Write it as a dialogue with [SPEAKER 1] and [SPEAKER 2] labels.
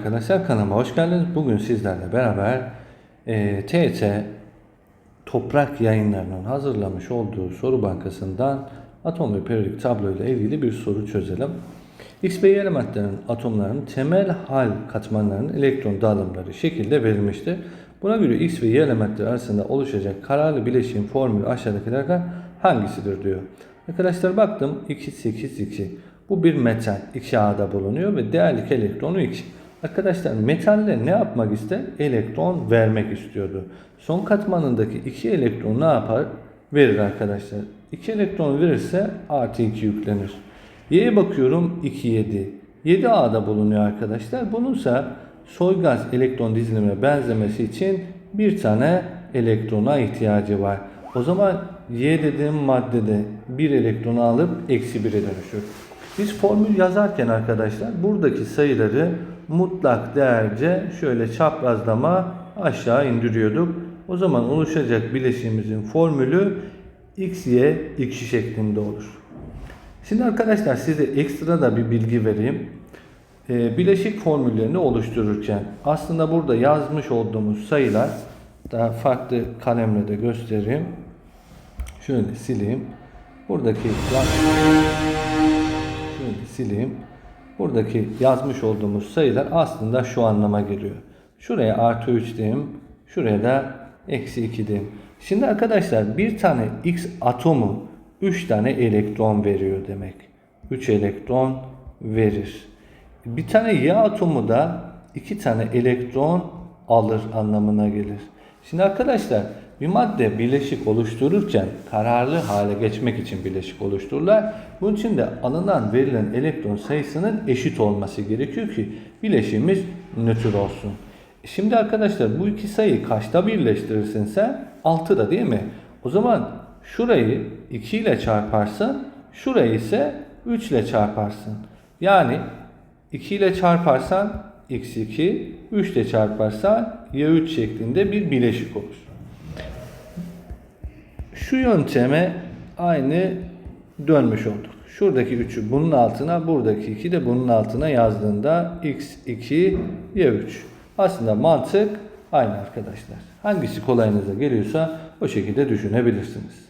[SPEAKER 1] arkadaşlar kanalıma hoş geldiniz. Bugün sizlerle beraber e, TET Toprak Yayınları'nın hazırlamış olduğu soru bankasından atom ve periyodik tablo ile ilgili bir soru çözelim. X ve Y elementlerin atomlarının temel hal katmanlarının elektron dağılımları şekilde verilmiştir. Buna göre X ve Y elementleri arasında oluşacak kararlı bileşiğin formülü aşağıdakilerden hangisidir diyor. Arkadaşlar baktım 2 8 2. Bu bir metal 2A'da bulunuyor ve değerlik elektronu 2. Arkadaşlar metalle ne yapmak ister? Elektron vermek istiyordu. Son katmanındaki 2 elektron ne yapar? Verir arkadaşlar. 2 elektron verirse artı 2 yüklenir. Y'ye bakıyorum 2 7. 7A'da bulunuyor arkadaşlar. Bununsa soy gaz elektron dizilimine benzemesi için bir tane elektrona ihtiyacı var. O zaman Y dediğim maddede bir elektronu alıp eksi 1'e dönüşür. Biz formül yazarken arkadaşlar buradaki sayıları mutlak değerce şöyle çaprazlama aşağı indiriyorduk. O zaman oluşacak bileşiğimizin formülü x, y, 2 şeklinde olur. Şimdi arkadaşlar size ekstra da bir bilgi vereyim. Ee, bileşik formüllerini oluştururken aslında burada yazmış olduğumuz sayılar daha farklı kalemle de göstereyim. Şöyle sileyim. Buradaki şöyle sileyim. Buradaki yazmış olduğumuz sayılar aslında şu anlama geliyor. Şuraya artı 3 diyeyim. Şuraya da eksi 2 diyeyim. Şimdi arkadaşlar bir tane X atomu 3 tane elektron veriyor demek. 3 elektron verir. Bir tane Y atomu da 2 tane elektron alır anlamına gelir. Şimdi arkadaşlar bir madde bileşik oluştururken kararlı hale geçmek için bileşik oluştururlar. Bunun için de alınan verilen elektron sayısının eşit olması gerekiyor ki bileşiğimiz nötr olsun. Şimdi arkadaşlar bu iki sayıyı kaçta birleştirirsin sen? 6'da değil mi? O zaman şurayı 2 ile çarparsın, şurayı ise 3 ile çarparsın. Yani 2 ile çarparsan x2, 3 ile çarparsan y3 şeklinde bir bileşik olur. Şu yönteme aynı dönmüş olduk. Şuradaki 3'ü bunun altına, buradaki 2 de bunun altına yazdığında x2, y3. Aslında mantık aynı arkadaşlar. Hangisi kolayınıza geliyorsa o şekilde düşünebilirsiniz.